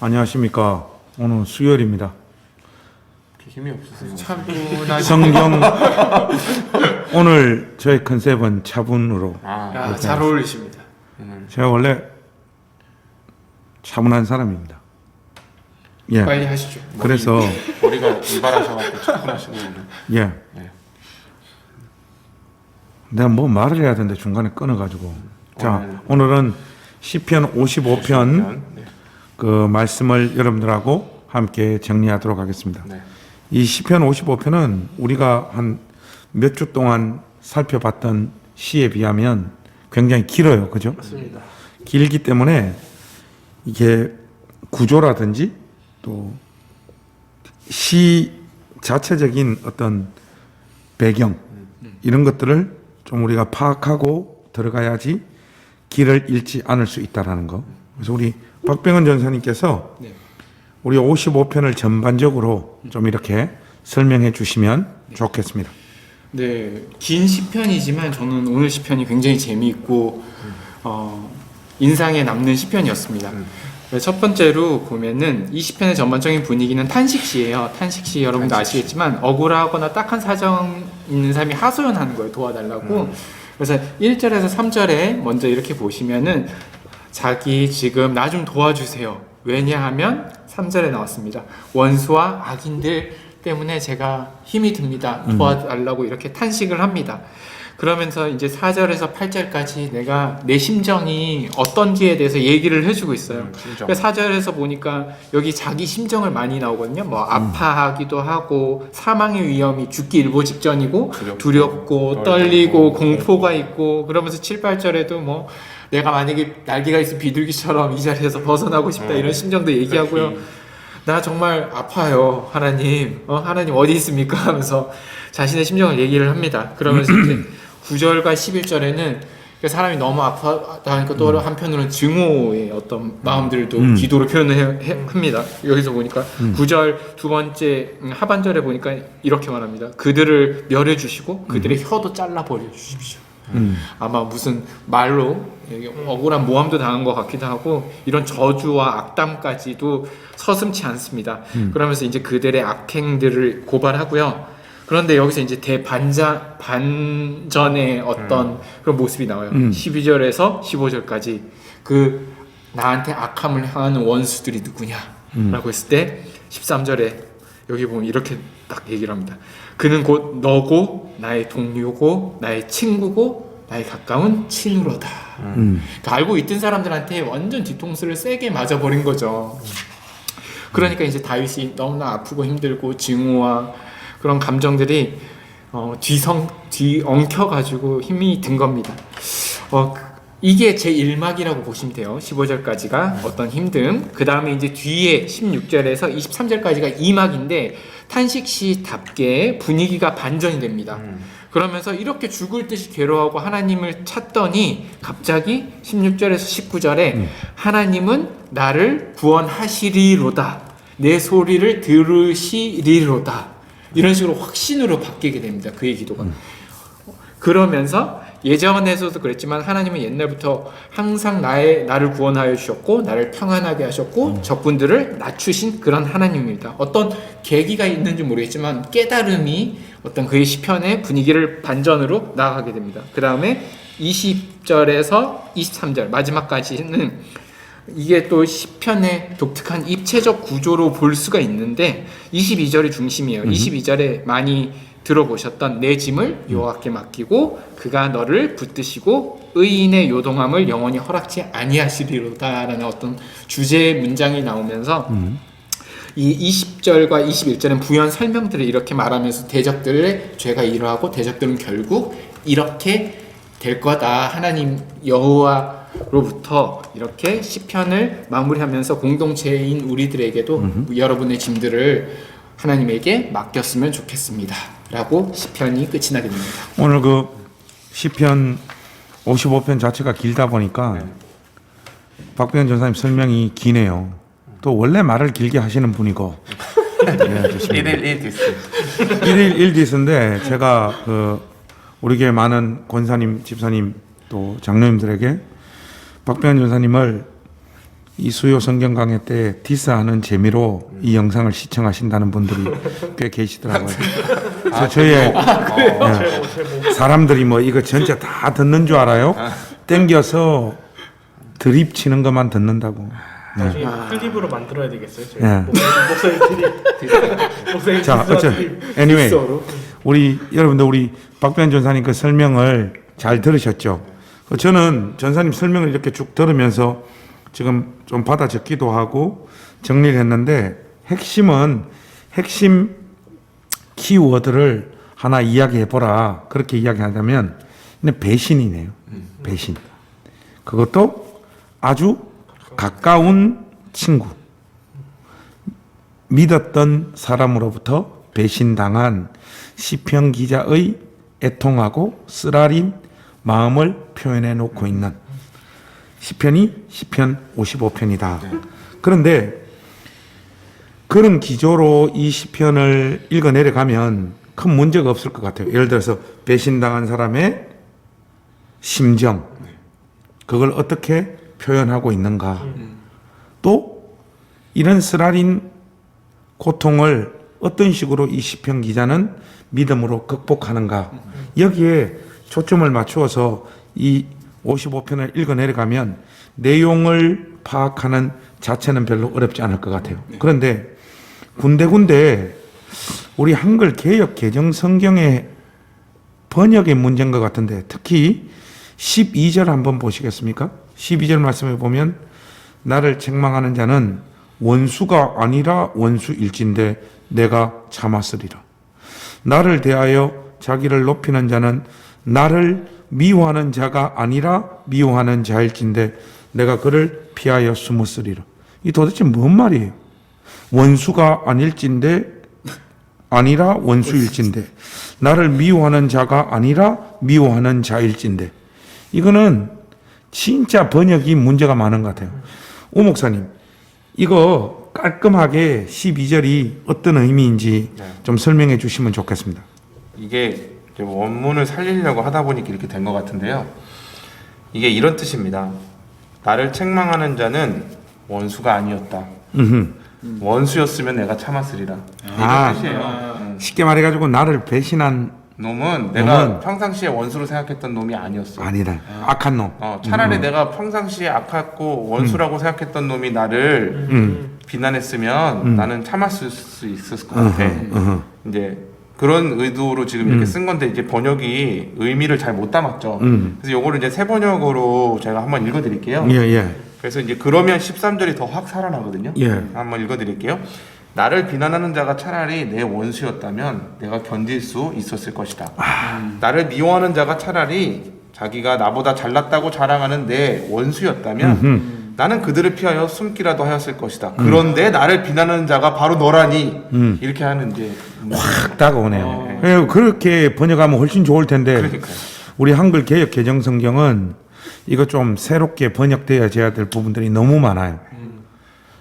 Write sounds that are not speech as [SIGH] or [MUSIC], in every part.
안녕하십니까. 오늘 수요일입니다. 힘이 없으세요. 차분하게 성경 [LAUGHS] 오늘 저의 컨셉은 차분으로. 아, 아, 잘 어울리십니다. 오늘 제가 원래 차분한 사람입니다. 예. 빨리 하시죠. 그래서 머리가 이발하셔갖고 차분하시고 오늘. 예. 네. 내가 뭐 말을 해야 되는데 중간에 끊어가지고. 자, 오늘- 오늘은 시편 55편 네. 그 말씀을 여러분들하고 함께 정리하도록 하겠습니다. 네. 이 시편 55편은 우리가 한 몇 주 동안 살펴봤던 시에 비하면 굉장히 길어요. 그죠? 맞습니다. 길기 때문에 이게 구조라든지 또 시 자체적인 어떤 배경 이런 것들을 좀 우리가 파악하고 들어가야지 길을 잃지 않을 수 있다라는 거. 그래서 우리 박병헌 전사님께서 네. 우리 55편을 전반적으로 좀 이렇게 설명해 주시면 좋겠습니다. 네, 긴 시편이지만 저는 오늘 시편이 굉장히 재미있고 어, 인상에 남는 시편이었습니다. 음. 첫 번째로 보면은 이 시편의 전반적인 분위기는 탄식시예요. 탄식시 여러분도 아시겠지만 억울하거나 딱한 사정 있는 사람이 하소연하는 거예요. 도와달라고. 그래서 1절에서 3절에 먼저 이렇게 보시면은 자기 지금 나 좀 도와주세요. 왜냐하면 3절에 나왔습니다. 원수와 악인들 때문에 제가 힘이 듭니다. 도와달라고 이렇게 탄식을 합니다. 그러면서 이제 4절에서 8절까지 내가 내 심정이 어떤지에 대해서 얘기를 해주고 있어요. 음, 심정. 그러니까 4절에서 보니까 여기 자기 심정을 많이 나오거든요. 뭐 아파하기도 하고 사망의 위험이 죽기 일보 직전이고 두렵고, 두렵고 떨리고, 떨리고 공포가 있고 그러면서 7, 8절에도 뭐 내가 만약에 날개가 있으면 비둘기처럼 이 자리에서 벗어나고 싶다 음. 이런 심정도 얘기하고요. 나 정말 아파요, 하나님. 어, 하나님 어디 있습니까? 하면서 자신의 심정을 얘기를 합니다. 그러면서 이제 [CLEARS THROAT] 9절과 11절에는 사람이 너무 아파하니까 또 한편으로는 증오의 어떤 마음들도 음. 기도로 표현을 해- 해- 합니다. 여기서 보니까 9절 두 번째 음, 하반절에 보니까 이렇게 말합니다. 그들을 멸해 주시고 그들의 혀도 잘라 버려 주십시오. 음. 아마 무슨 말로 억울한 모함도 당한 것 같기도 하고 이런 저주와 악담까지도 서슴치 않습니다. 그러면서 이제 그들의 악행들을 고발하고요. 그런데 여기서 이제 대반자 반전의 어떤 그런 모습이 나와요. 음. 12절에서 15절까지 그 나한테 악함을 향하는 원수들이 누구냐라고 했을 때 13절에 여기 보면 이렇게 딱 얘기를 합니다. 그는 곧 너고 나의 동료고 나의 친구고 나의 가까운 친으로다. 음. 그러니까 알고 있던 사람들한테 완전 뒤통수를 세게 맞아버린 거죠. 그러니까 이제 다윗이 너무나 아프고 힘들고 증오와 그런 감정들이 어, 뒤성 뒤 엉켜가지고 힘이 든 겁니다. 어, 그- 이게 제 1막이라고 보시면 돼요. 15절까지가 어떤 힘듦. 그 다음에 이제 뒤에 16절에서 23절까지가 2막인데 탄식 시답게 분위기가 반전이 됩니다. 음. 그러면서 이렇게 죽을 듯이 괴로워하고 하나님을 찾더니 갑자기 16절에서 19절에 하나님은 나를 구원하시리로다. 내 소리를 들으시리로다. 이런 식으로 확신으로 바뀌게 됩니다. 그의 기도가. 그러면서 예전에서도 그랬지만 하나님은 옛날부터 항상 나의 나를 구원하여 주셨고 나를 평안하게 하셨고 적군들을 낮추신 그런 하나님입니다. 어떤 계기가 있는지 모르겠지만 깨달음이 어떤 그의 시편의 분위기를 반전으로 나아가게 됩니다. 그 다음에 20절에서 23절 마지막까지는 이게 또 시편의 독특한 입체적 구조로 볼 수가 있는데 22절이 중심이에요. 22절에 많이 들어보셨던 내 짐을 여호와께 맡기고 그가 너를 붙드시고 의인의 요동함을 영원히 허락지 아니하시리로다라는 어떤 주제 문장이 나오면서 이 20절과 21절은 부연 설명들을 이렇게 말하면서 대적들의 죄가 이러하고 대적들은 결국 이렇게 될 거다. 하나님 여호와로부터 이렇게 시편을 마무리하면서 공동체인 우리들에게도 여러분의 짐들을 하나님에게 맡겼으면 좋겠습니다. 라고 시편이 끝이 나게 됩니다. 오늘 그 시편 55편 자체가 길다 보니까 박병현 전사님 설명이 기네요. 또 원래 말을 길게 하시는 분이고 [LAUGHS] 네, 좋습니다. 1일 1 디스. 1일 1디스인데 제가 그 우리 교회 많은 권사님, 집사님 또 장로님들에게 박병현 전사님을 이 수요 성경 강의 때 디스하는 재미로 이 영상을 시청하신다는 분들이 꽤 계시더라고요. 그래서 저의 예, 사람들이 뭐 이거 전체 다 듣는 줄 알아요? 땡겨서 드립 치는 것만 듣는다고. 나중에 클립으로 만들어야 되겠어요. 저희 네. 목사님 드립. 목사님 자, 디스와 어째 드립. anyway. 우리 여러분들 우리 박변 전사님 그 설명을 잘 들으셨죠? 그 저는 전사님 설명을 이렇게 쭉 들으면서 지금 좀 받아 적기도 하고 정리를 했는데 핵심은 핵심 키워드를 하나 이야기해 보라 그렇게 이야기하자면 배신이네요. 배신. 그것도 아주 가까운 친구. 믿었던 사람으로부터 배신당한 시편 기자의 애통하고 쓰라린 마음을 표현해 놓고 있는 시편이 시편 55편이다. 그런데 그런 기조로 이 시편을 읽어 내려가면 큰 문제가 없을 것 같아요. 예를 들어서 배신당한 사람의 심정 그걸 어떻게 표현하고 있는가. 또 이런 쓰라린 고통을 어떤 식으로 이 시편 기자는 믿음으로 극복하는가 여기에 초점을 맞추어서 이 55편을 읽어 내려가면 내용을 파악하는 자체는 별로 어렵지 않을 것 같아요. 그런데 군데군데 우리 한글 개역 개정 성경의 번역의 문제인 것 같은데 특히 12절 한번 보시겠습니까? 12절 말씀에 보면 나를 책망하는 자는 원수가 아니라 원수일진데 내가 참았으리라. 나를 대하여 자기를 높이는 자는 나를 미워하는 자가 아니라 미워하는 자일진데 내가 그를 피하여 숨었으리라. 이 도대체 뭔 말이에요? 원수가 아닐진데 아니라 원수일진데 나를 미워하는 자가 아니라 미워하는 자일진데 이거는 진짜 번역이 문제가 많은 것 같아요. 오 목사님, 이거 깔끔하게 12절이 어떤 의미인지 네. 좀 설명해 주시면 좋겠습니다. 이게 원문을 살리려고 하다 보니까 이렇게 된 것 같은데요. 이게 이런 뜻입니다. 나를 책망하는 자는 원수가 아니었다. 음흠. 원수였으면 내가 참았으리라. 이런 아. 뜻이에요. 응. 쉽게 말해가지고 나를 배신한 놈은 내가 놈은 평상시에 원수로 생각했던 놈이 아니었어. 아니다. 악한 놈. 어, 차라리 내가 평상시에 악하고 원수라고 생각했던 놈이 나를 음. 비난했으면 나는 참았을 수 있었을 것 같아. 으흠. 이제 그런 의도로 지금 이렇게 쓴 건데 이제 번역이 의미를 잘 못 담았죠. 음. 그래서 요거를 이제 새 번역으로 제가 한번 읽어 드릴게요. 예, 예. 그래서 이제 그러면 13절이 더 확 살아나거든요. 예. 한번 읽어 드릴게요. 나를 비난하는 자가 차라리 내 원수였다면 내가 견딜 수 있었을 것이다. 아. 나를 미워하는 자가 차라리 자기가 나보다 잘났다고 자랑하는 내 원수였다면 나는 그들을 피하여 숨기라도 하였을 것이다. 그런데 나를 비난하는 자가 바로 너라니 음. 이렇게 하는 이제 확 다가오네요. 예, 그렇게 번역하면 훨씬 좋을 텐데 그러니까요. 우리 한글 개역 개정 성경은 이거 좀 새롭게 번역되어져야 될 부분들이 너무 많아요.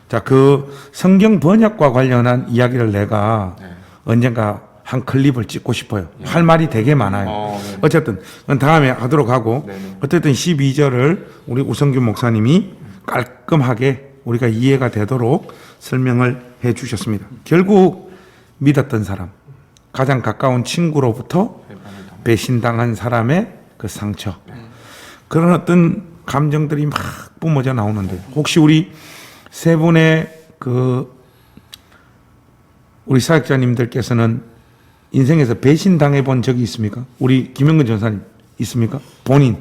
자, 그 성경 번역과 관련한 이야기를 내가 네. 언젠가 한 클립을 찍고 싶어요. 할 말이 되게 많아요. 어, 네. 어쨌든 그건 다음에 하도록 하고 네네. 어쨌든 12절을 우리 우성균 목사님이 깔끔하게 우리가 이해가 되도록 설명을 해 주셨습니다. 결국 믿었던 사람, 가장 가까운 친구로부터 배신당한 사람의 그 상처. 그런 어떤 감정들이 막 뿜어져 나오는데 혹시 우리 세 분의 그 우리 사역자님들께서는 인생에서 배신당해 본 적이 있습니까? 우리 김영근 전사님 있습니까? 본인.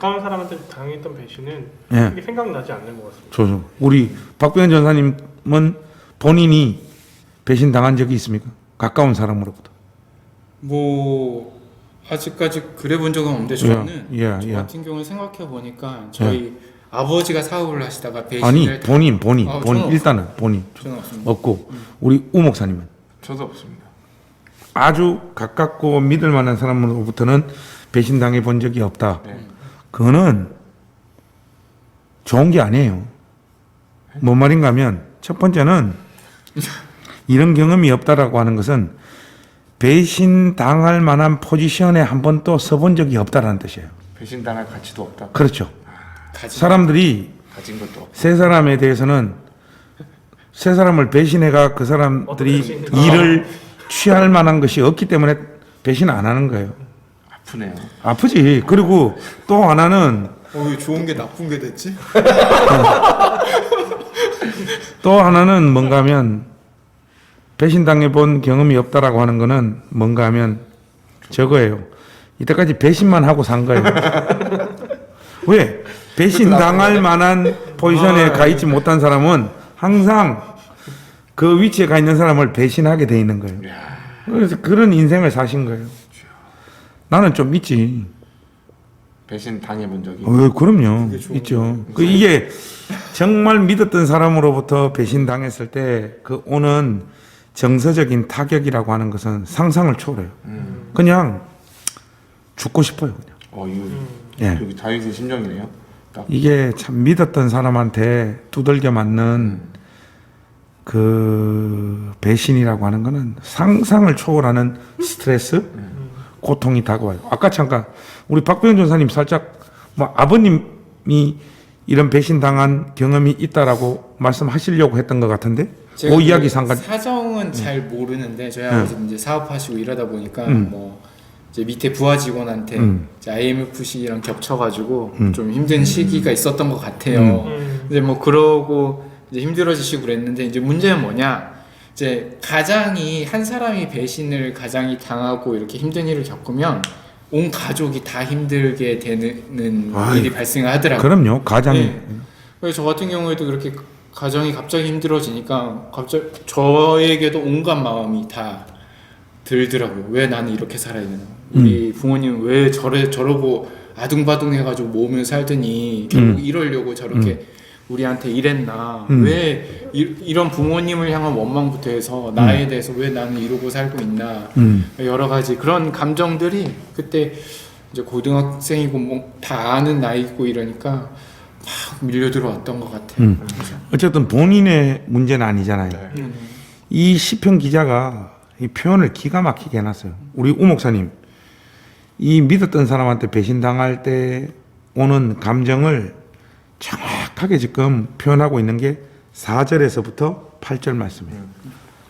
가까운 사람한테 당했던 배신은 예. 크게 생각나지 않는 것 같습니다. 조조. 우리 박병현 전사님은 본인이 배신 당한 적이 있습니까? 가까운 사람으로부터. 뭐 아직까지 그래 본 적은 없는데 저는 예, 저 예. 같은 경우는 생각해 보니까 저희 아버지가 사업을 하시다가 배신을 아니 본인 본인 아, 본인 저는 일단은 본인 저는 없습니다. 없고 우리 우 목사님은 저도 없습니다. 아주 가깝고 믿을 만한 사람으로부터는 배신 당해 본 적이 없다. 네. 그거는 좋은 게 아니에요. 뭔 말인가 하면 첫 번째는 이런 경험이 없다라고 하는 것은 배신 당할 만한 포지션에 한 번도 서본 적이 없다라는 뜻이에요. 배신 당할 가치도 없다. 그렇죠. 가지 사람들이 가진 것도 없고. 세 사람에 대해서는 세 사람을 배신해가 그 사람들이 일을 취할 만한 것이 없기 때문에 배신 안 하는 거예요. 아프네요. 아프지. 그리고 또 하나는 어, 왜 좋은 게 나쁜 게 됐지? [LAUGHS] 또 하나는 뭔가 하면 배신당해 본 경험이 없다라고 하는 거는 뭔가 하면 저거예요. 이때까지 배신만 하고 산 거예요. [LAUGHS] 왜? 배신당할 만한 포지션에 가 있지 못한 사람은 항상 그 위치에 가 있는 사람을 배신하게 돼 있는 거예요. 그래서 그런 인생을 사신 거예요. 나는 좀 있지. 배신 당해본 적이. 어, 그럼요. 있죠. 그 이게 정말 믿었던 사람으로부터 배신 당했을 때 그 오는 정서적인 타격이라고 하는 것은 상상을 초월해요. 음. 그냥 죽고 싶어요. 그냥. 어, 이거 예. 여기 다윗의 심정이네요. 딱 이게 참 믿었던 사람한테 두들겨 맞는 그 배신이라고 하는 거는 상상을 초월하는 스트레스, 고통이 다가와요. 아까 잠깐 우리 박병현 전사님 살짝 뭐 아버님이 이런 배신 당한 경험이 있다라고 말씀하시려고 했던 것 같은데 제가 그 이야기 그 상관 사정은 잘 모르는데 저희 네. 아버지 이제 사업하시고 이러다 보니까 음. 뭐 이제 밑에 부하 직원한테 음. 이제 IMFC랑 겹쳐가지고 음. 좀 힘든 시기가 있었던 것 같아요. 음. 이제 뭐 그러고 이제 힘들어지시고 그랬는데 이제 문제는 뭐냐? 이제 가장이 한 사람이 배신을 가장이 당하고 이렇게 힘든 일을 겪으면 온 가족이 다 힘들게 되는 아이, 일이 발생하더라고요. 그럼요 가장 네. 그래서 저 같은 경우에도 그렇게 가정이 갑자기 힘들어지니까 갑자기 저에게도 온갖 마음이 다 들더라고요. 왜 나는 이렇게 살아야 되나? 우리 부모님 왜 저래 저러고 아둥바둥 해가지고 모으면 살더니 결국 이러려고 저렇게 우리한테 이랬나? 음. 왜 이, 런 부모님을 향한 원망부터 해서 나에 대해서 왜 나는 이러고 살고 있나? 음. 여러 가지 그런 감정들이 그때 이제 고등학생이고 뭐 다 아는 나이고 이러니까 막 밀려 들어왔던 것 같아요. 음. 어쨌든 본인의 문제는 아니잖아요. 네. 음. 이 시편 기자가 이 표현을 기가 막히게 해놨어요. 우리 우 목사님, 이 믿었던 사람한테 배신당할 때 오는 감정을 정확 하게 지금 표현하고 있는 게 4절에서부터 8절 말씀이에요.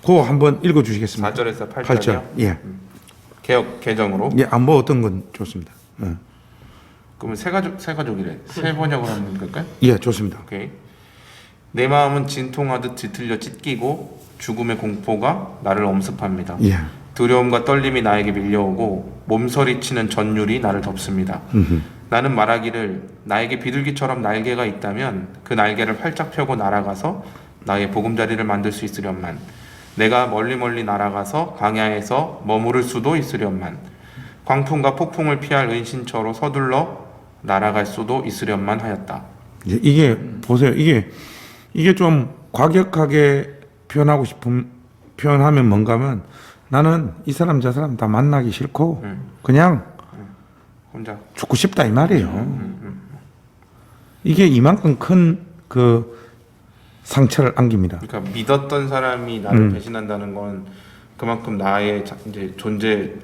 그거 한번 읽어 주시겠습니까? 4절에서 8절이요. 8절. 예. 개혁 개정으로. 예, 안뭐 어떤 건 좋습니다. 예, 그러면 세 가족 세 가족이래. 세 번역을 하는 걸까요? 예 좋습니다. 오케이. 내 마음은 진통하듯 뒤틀려 찢기고 죽음의 공포가 나를 엄습합니다. 예. 두려움과 떨림이 나에게 밀려오고 몸서리치는 전율이 나를 덮습니다. 음흠. 나는 말하기를 나에게 비둘기처럼 날개가 있다면 그 날개를 활짝 펴고 날아가서 나의 보금자리를 만들 수 있으련만 내가 멀리 멀리 날아가서 광야에서 머무를 수도 있으련만 광풍과 폭풍을 피할 은신처로 서둘러 날아갈 수도 있으련만 하였다. 이게 보세요. 이게 이게 좀 과격하게 표현하고 싶은 표현하면 뭔가면 나는 이 사람 저 사람 다 만나기 싫고 음. 그냥 혼자 죽고 싶다 이 말이에요. 음, 이게 이만큼 큰 그 상처를 안깁니다. 그러니까 믿었던 사람이 나를 음. 배신한다는 건 그만큼 나의 자- 이제 존재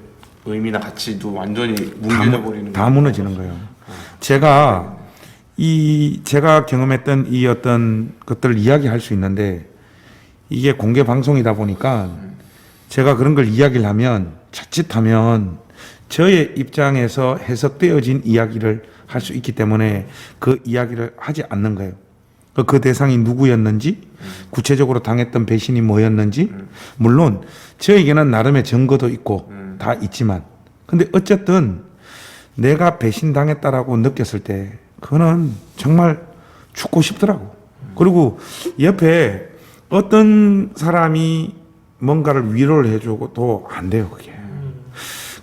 의미나 가치도 완전히 뭉개져 버리는 다 무너지는 거예요. 제가 이 제가 경험했던 이 어떤 것들을 이야기할 수 있는데 이게 공개 방송이다 보니까 제가 그런 걸 이야기를 하면 자칫하면 저의 입장에서 해석되어진 이야기를 할 수 있기 때문에 그 이야기를 하지 않는 거예요. 그- 그 대상이 누구였는지, 구체적으로 당했던 배신이 뭐였는지, 물론 저에게는 나름의 증거도 있고 다 있지만, 근데 어쨌든 내가 배신당했다라고 느꼈을 때, 그거는 정말 죽고 싶더라고. 그리고 옆에 어떤 사람이 뭔가를 위로를 해주고도 안 돼요, 그게.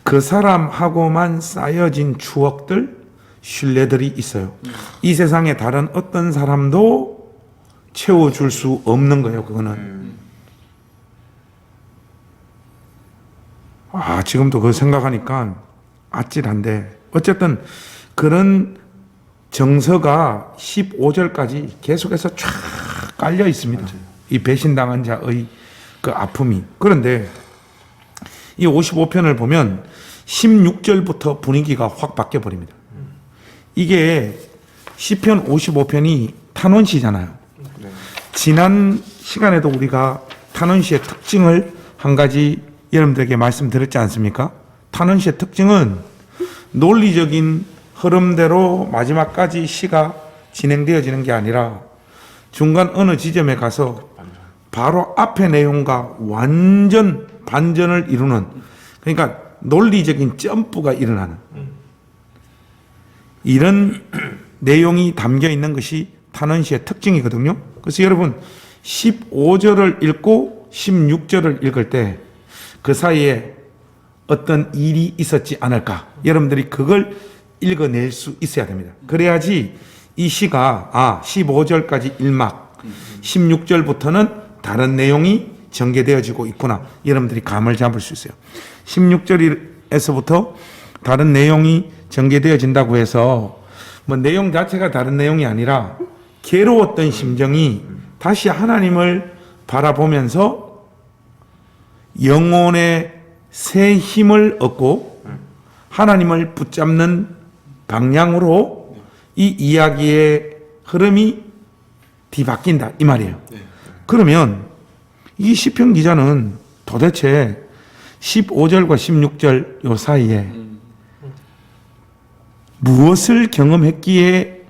그 사람하고만 쌓여진 추억들, 신뢰들이 있어요. 이 세상에 다른 어떤 사람도 채워줄 수 없는 거예요, 그거는. 아, 지금도 그거 생각하니까 아찔한데. 어쨌든 그런 정서가 15절까지 계속해서 쫙 깔려 있습니다. 이 배신당한 자의 그 아픔이. 그런데 이 55편을 보면 16절부터 분위기가 확 바뀌어 버립니다. 이게 시편 55편이 탄원시잖아요. 네. 지난 시간에도 우리가 탄원시의 특징을 한 가지 여러분들에게 말씀드렸지 않습니까? 탄원시의 특징은 논리적인 흐름대로 마지막까지 시가 진행되어지는 게 아니라 중간 어느 지점에 가서 바로 앞의 내용과 완전 반전을 이루는 그러니까 논리적인 점프가 일어나는 이런 [CLEARS THROAT] 내용이 담겨 있는 것이 탄원시의 특징이거든요. 그래서 여러분 15절을 읽고 16절을 읽을 때 그 사이에 어떤 일이 있었지 않을까? 여러분들이 그걸 읽어낼 수 있어야 됩니다. 그래야지 이 시가 아 15절까지 일막 16절부터는 다른 내용이 전개되어지고 있구나. 여러분들이 감을 잡을 수 있어요. 16절에서부터 다른 내용이 전개되어진다고 해서 뭐 내용 자체가 다른 내용이 아니라 괴로웠던 심정이 다시 하나님을 바라보면서 영혼의 새 힘을 얻고 하나님을 붙잡는 방향으로 이 이야기의 흐름이 뒤바뀐다 이 말이에요. 그러면 이 시편 기자는 도대체 15절과 16절 요 사이에 무엇을 경험했기에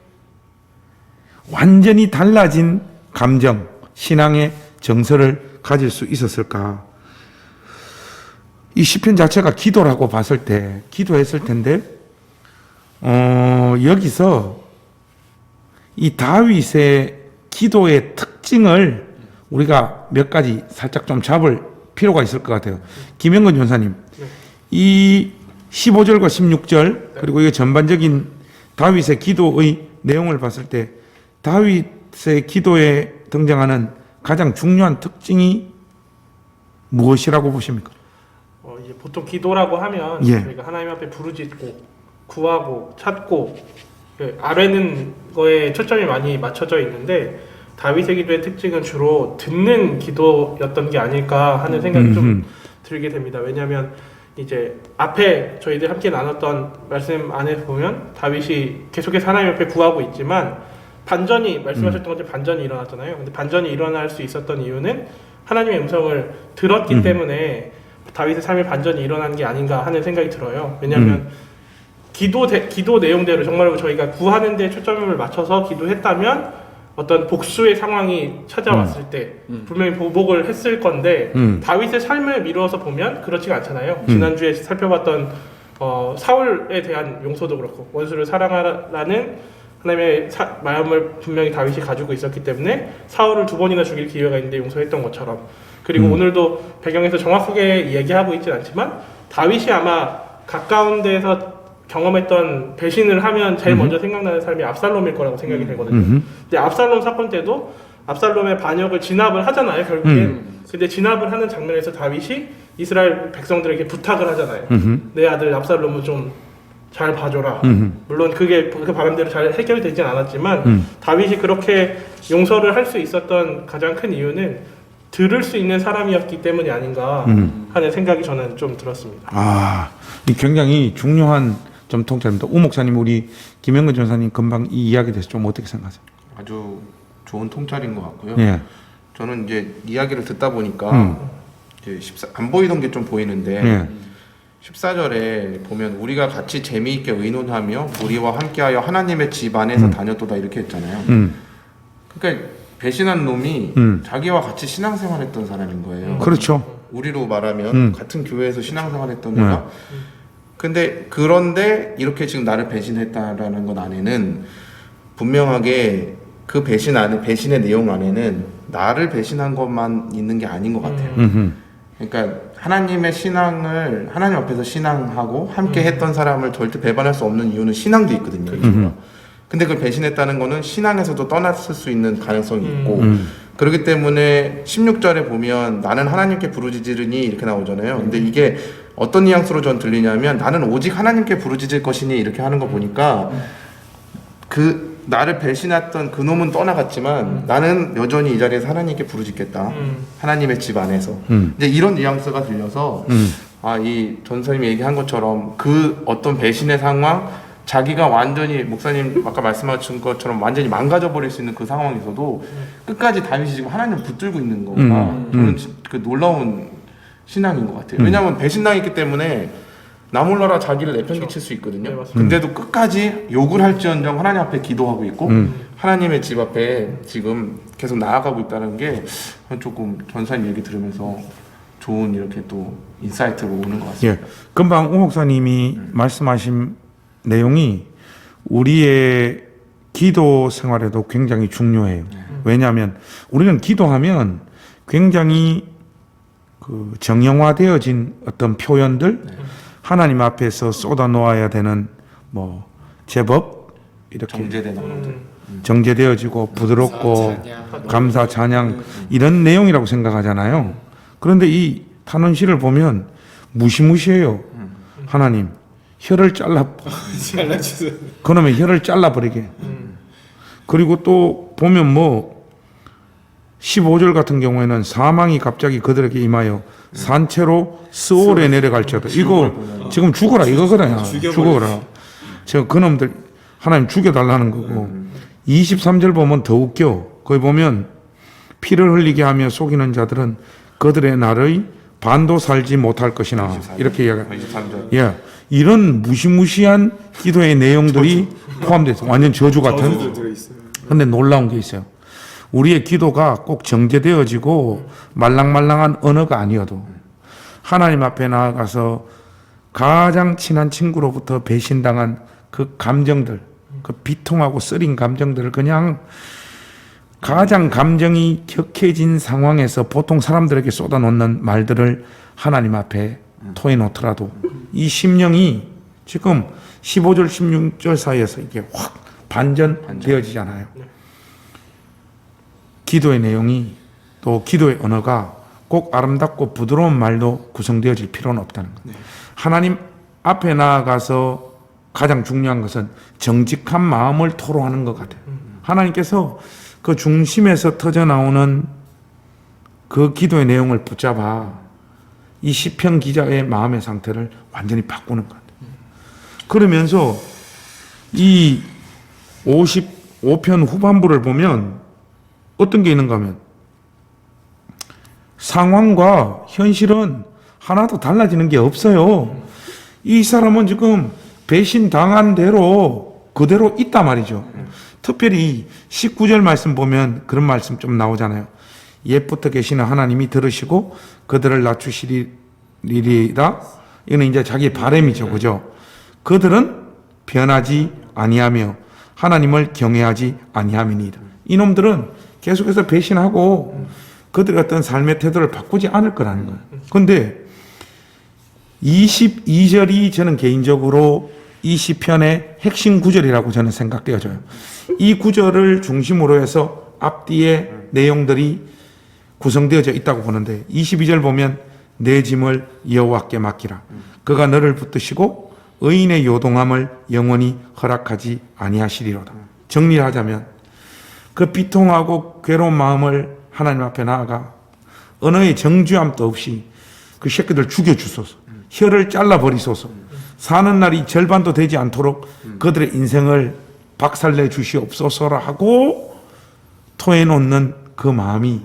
완전히 달라진 감정, 신앙의 정서를 가질 수 있었을까? 이 시편 자체가 기도라고 봤을 때, 기도했을 텐데, 어, 여기서 이 다윗의 기도의 특징을 우리가 몇 가지 살짝 좀 잡을 필요가 있을 것 같아요. 김영건 전사님, 이 15절과 16절 그리고 이 전반적인 다윗의 기도의 내용을 봤을 때 다윗의 기도에 등장하는 가장 중요한 특징이 무엇이라고 보십니까? 어, 이제 보통 기도라고 하면 예. 저희가 하나님 앞에 부르짖고 구하고 찾고 그 아뢰는 거에 초점이 많이 맞춰져 있는데 다윗의 기도의 특징은 주로 듣는 기도였던 게 아닐까 하는 생각이 좀. 들게 됩니다. 왜냐하면 이제 앞에 저희들 함께 나눴던 말씀 안에 보면 다윗이 계속해서 하나님 앞에 구하고 있지만 반전이 말씀하셨던 것처럼 반전이 일어났잖아요. 근데 반전이 일어날 수 있었던 이유는 하나님의 음성을 들었기 음. 때문에 다윗의 삶의 반전이 일어난 게 아닌가 하는 생각이 들어요. 왜냐하면 기도 대, 기도 내용대로 정말로 저희가 구하는 데 초점을 맞춰서 기도했다면 어떤 복수의 상황이 찾아왔을 때 분명히 보복을 했을 건데 음. 다윗의 삶을 미루어서 보면 그렇지가 않잖아요. 지난주에 살펴봤던 어, 사울에 대한 용서도 그렇고 원수를 사랑하라는 하나님의 사- 마음을 분명히 다윗이 가지고 있었기 때문에 사울을 두 번이나 죽일 기회가 있는데 용서했던 것처럼 그리고 음. 오늘도 배경에서 정확하게 얘기하고 있진 않지만 다윗이 아마 가까운 데서 경험했던 배신을 하면 제일. 먼저 생각나는 삶이 압살롬일 거라고 생각이 되거든요. 음흠. 근데 압살롬 사건 때도 압살롬의 반역을 진압을 하잖아요, 결국엔. 음. 근데 진압을 하는 장면에서 다윗이 이스라엘 백성들에게 부탁을 하잖아요. 내 아들 압살롬을 좀 잘 봐줘라. 음흠. 물론 그게 그 바람대로 잘 해결되진 않았지만 음. 다윗이 그렇게 용서를 할 수 있었던 가장 큰 이유는 들을 수 있는 사람이었기 때문이 아닌가 음. 하는 생각이 저는 좀 들었습니다. 아, 이 굉장히 중요한 좀 통찰입니다. 우 목사님, 우리 김영근 전사님 금방 이 이야기에 대해서 좀 어떻게 생각하세요? 아주 좋은 통찰인 것 같고요. 예. 저는 이제 이야기를 듣다 보니까 음. 이제 14, 안 보이던 게 좀 보이는데 예. 14절에 보면 우리가 같이 재미있게 의논하며 우리와 함께하여 하나님의 집 안에서 음. 다녔도다 이렇게 했잖아요. 음. 그러니까 배신한 놈이 음. 자기와 같이 신앙생활했던 사람인 거예요. 그렇죠. 우리로 말하면 음. 같은 교회에서 신앙생활했던 네. 애가 근데 그런데 이렇게 지금 나를 배신했다라는 것 안에는 분명하게 그 배신 안에 배신의 내용 안에는 나를 배신한 것만 있는 게 아닌 것 같아요. 음흠. 그러니까 하나님의 신앙을 하나님 앞에서 신앙하고 함께 음. 했던 사람을 절대 배반할 수 없는 이유는 신앙도 있거든요. 음흠. 근데 그걸 배신했다는 거는 신앙에서도 떠났을 수 있는 가능성이 있고 음. 그렇기 때문에 16절에 보면 나는 하나님께 부르짖으니 이렇게 나오잖아요. 근데 이게 어떤 뉘앙스로 전 들리냐면 나는 오직 하나님께 부르짖을 것이니 이렇게 하는 거 보니까 그 나를 배신했던 그 놈은 떠나갔지만 나는 여전히 이 자리에서 하나님께 부르짖겠다. 음. 하나님의 집 안에서. 음. 이제 이런 뉘앙스가 들려서 음. 아, 이 전사님이 얘기한 것처럼 그 어떤 배신의 상황 자기가 완전히 목사님 아까 말씀하신 것처럼 완전히 망가져 버릴 수 있는 그 상황에서도 끝까지 다윗이 지금 하나님을 붙들고 있는 거가 음, 저는 지- 그 놀라운 신앙인 것 같아요. 음. 왜냐하면 배신당했기 때문에 나 몰라라 자기를 내팽개칠 수 있거든요. 네, 맞습니다. 근데도 끝까지 욕을 할지언정 하나님 앞에 기도하고 있고 음. 하나님의 집 앞에 지금 계속 나아가고 있다는 게 조금 전사님 얘기 들으면서 좋은 이렇게 또 인사이트로 오는 것 같습니다. 예. 금방 우 목사님이 말씀하신 내용이 우리의 기도 생활에도 굉장히 중요해요. 왜냐하면 우리는 기도하면 굉장히 그 정형화되어진 어떤 표현들 하나님 앞에서 쏟아 놓아야 되는 뭐 제법 이렇게 정제된 언어들. 음, 정제되어지고 부드럽고. 감사 찬양 이런 내용이라고 생각하잖아요. 그런데 이 탄원시를 보면 무시무시해요. 하나님 혀를 잘라 잘라주세요. 그놈의 혀를 잘라 버리게. 그리고 또 보면 뭐 15절 같은 경우에는 사망이 갑자기 그들에게 임하여 산채로 스올에 내려갈지어다. 이거 지금 죽어라 이거거든요. 죽어라. 저 그놈들 하나님 죽여달라는 거고 23절 보면 더 웃겨. 거기 보면 피를 흘리게 하며 속이는 자들은 그들의 날의 반도 살지 못할 것이나 이렇게 이야기. 23절. 예, 이런 무시무시한 기도의 내용들이 포함되어 있어. 완전 저주 같은. 근데 놀라운 게 있어요. 우리의 기도가 꼭 정제되어지고 말랑말랑한 언어가 아니어도 하나님 앞에 나아가서 가장 친한 친구로부터 배신당한 그 감정들, 그 비통하고 쓰린 감정들을 그냥 가장 감정이 격해진 상황에서 보통 사람들에게 쏟아놓는 말들을 하나님 앞에 토해 놓더라도 이 심령이 지금 15절, 16절 사이에서 이게 확 반전되어지잖아요. 기도의 내용이 또 기도의 언어가 꼭 아름답고 부드러운 말로 구성되어질 필요는 없다는 거예요. 하나님 앞에 나아가서 가장 중요한 것은 정직한 마음을 토로하는 것 같아요. 하나님께서 그 중심에서 터져 나오는 그 기도의 내용을 붙잡아 이 시편 기자의 마음의 상태를 완전히 바꾸는 것 같아요. 그러면서 이 55편 후반부를 보면 어떤 게 있는가 하면 상황과 현실은 하나도 달라지는 게 없어요. 이 사람은 지금 배신 당한 대로 그대로 있단 말이죠. 특별히 19절 말씀 보면 그런 말씀 좀 나오잖아요. 옛부터 계시는 하나님이 들으시고 그들을 낮추시리라. 이거는 이제 자기 바램이죠. 그죠? 그들은 변하지 아니하며 하나님을 경외하지 아니함이니이다. 이놈들은 계속해서 배신하고 그들의 어떤 삶의 태도를 바꾸지 않을 거라는 거예요. 근데 22절이 저는 개인적으로 이 시편의 핵심 구절이라고 저는 생각되어져요. 이 구절을 중심으로 해서 앞뒤의 내용들이 구성되어져 있다고 보는데 22절 보면 내 짐을 여호와께 맡기라. 그가 너를 붙드시고 의인의 요동함을 영원히 허락하지 아니하시리로다. 정리하자면 그 비통하고 괴로운 마음을 하나님 앞에 나아가 언어의 정죄함도 없이 그 새끼들 죽여주소서. 혀를 잘라버리소서. 사는 날이 절반도 되지 않도록 그들의 인생을 박살내 주시옵소서라 하고 토해놓는 그 마음이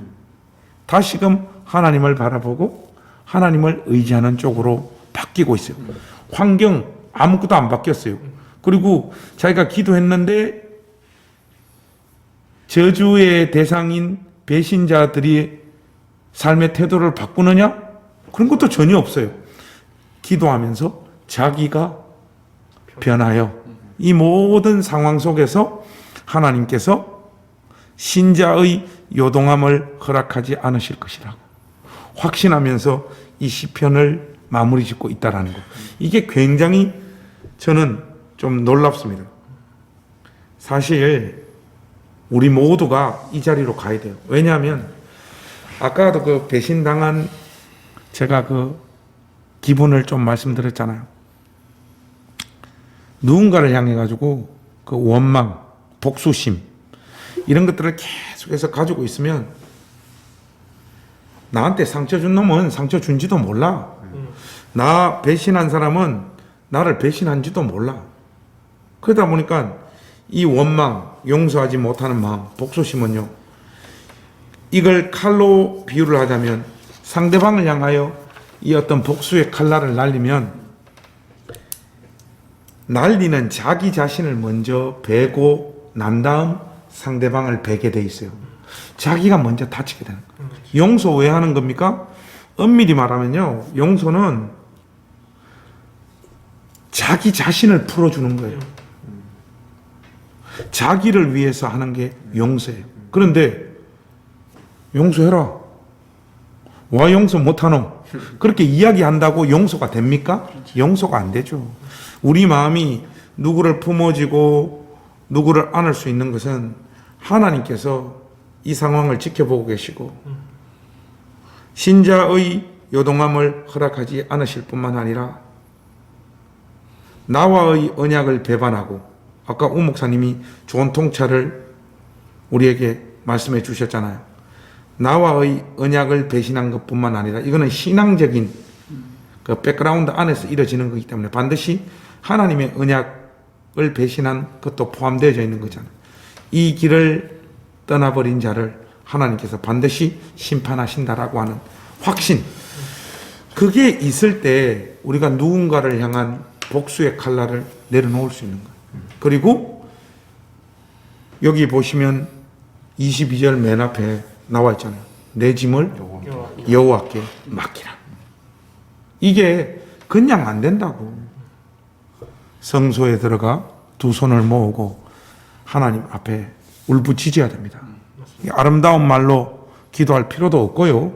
다시금 하나님을 바라보고 하나님을 의지하는 쪽으로 바뀌고 있어요. 환경 아무것도 안 바뀌었어요. 그리고 자기가 기도했는데 저주의 대상인 배신자들이 삶의 태도를 바꾸느냐? 그런 것도 전혀 없어요. 기도하면서 자기가 변하여 이 모든 상황 속에서 하나님께서 신자의 요동함을 허락하지 않으실 것이라고 확신하면서 이 시편을 마무리 짓고 있다라는 거. 이게 굉장히 저는 좀 놀랍습니다. 사실 우리 모두가 이 자리로 가야 돼요. 왜냐하면 아까도 그 배신당한 제가 그 기분을 좀 말씀드렸잖아요. 누군가를 향해 가지고 그 원망, 복수심 이런 것들을 계속해서 가지고 있으면 나한테 상처 준 놈은 상처 준지도 몰라. 나 배신한 사람은 나를 배신한지도 몰라. 그러다 보니까 이 원망, 용서하지 못하는 마음, 복수심은요. 이걸 칼로 비유를 하자면 상대방을 향하여 이 어떤 복수의 칼날을 날리면 날리는 자기 자신을 먼저 베고 난 다음 상대방을 베게 돼 있어요. 자기가 먼저 다치게 되는 거예요. 용서 왜 하는 겁니까? 엄밀히 말하면요. 용서는 자기 자신을 풀어주는 거예요. 자기를 위해서 하는 게 용서예요. 그런데 용서해라. 와 용서 못하노? 그렇게 이야기한다고 용서가 됩니까? 용서가 안 되죠. 우리 마음이 누구를 품어지고 누구를 안을 수 있는 것은 하나님께서 이 상황을 지켜보고 계시고 신자의 요동함을 허락하지 않으실 뿐만 아니라 나와의 언약을 배반하고 아까 우 목사님이 좋은 통찰을 우리에게 말씀해 주셨잖아요. 나와의 언약을 배신한 것 뿐만 아니라 이거는 신앙적인 그 백그라운드 안에서 이루어지는 거기 때문에 반드시 하나님의 언약을 배신한 것도 포함되어 있는 거잖아요. 이 길을 떠나버린 자를 하나님께서 반드시 심판하신다라고 하는 확신. 그게 있을 때 우리가 누군가를 향한 복수의 칼날을 내려놓을 수 있는 거예요. 그리고 여기 보시면 22절 맨 앞에 나와 있잖아요. 내 짐을 여호와. 여호와께 맡기라. 이게 그냥 안 된다고. 성소에 들어가 두 손을 모으고 하나님 앞에 울부짖어야 됩니다. 이 아름다운 말로 기도할 필요도 없고요.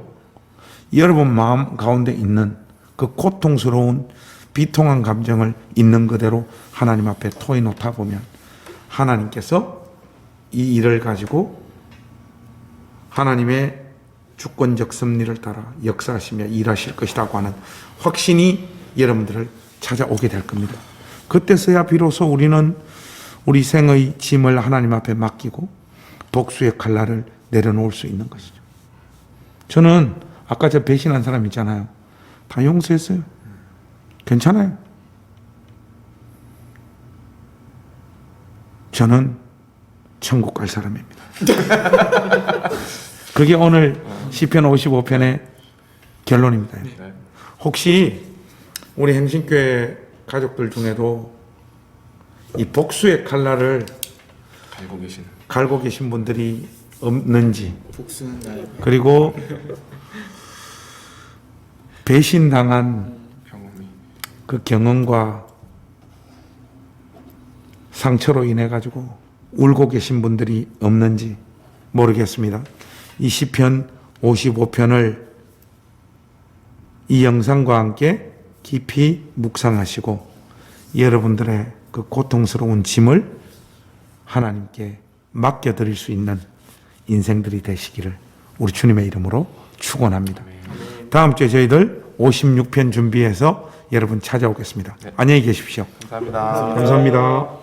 여러분 마음 가운데 있는 그 고통스러운 비통한 감정을 있는 그대로 하나님 앞에 토해놓다 보면 하나님께서 이 일을 가지고 하나님의 주권적 섭리를 따라 역사하시며 일하실 것이라고 하는 확신이 여러분들을 찾아오게 될 겁니다. 그때서야 비로소 우리는 우리 생의 짐을 하나님 앞에 맡기고 복수의 칼날을 내려놓을 수 있는 것이죠. 저는 아까 저 배신한 사람 있잖아요. 다 용서했어요. 괜찮아요. 저는 천국 갈 사람입니다. [LAUGHS] 그게 오늘 시편 55편의 결론입니다. 네. 혹시 우리 행신교회 가족들 중에도 이 복수의 칼날을 알고 계시는 갈고 계신 분들이 없는지 그리고 배신당한 그 경험과 상처로 인해 가지고 울고 계신 분들이 없는지 모르겠습니다. 이 시편 55편을 이 영상과 함께 깊이 묵상하시고 여러분들의 그 고통스러운 짐을 하나님께 맡겨 드릴 수 있는 인생들이 되시기를 우리 주님의 이름으로 축원합니다. 다음 주에 저희들 56편 준비해서 여러분 찾아오겠습니다. 안녕히 계십시오. 감사합니다. 감사합니다.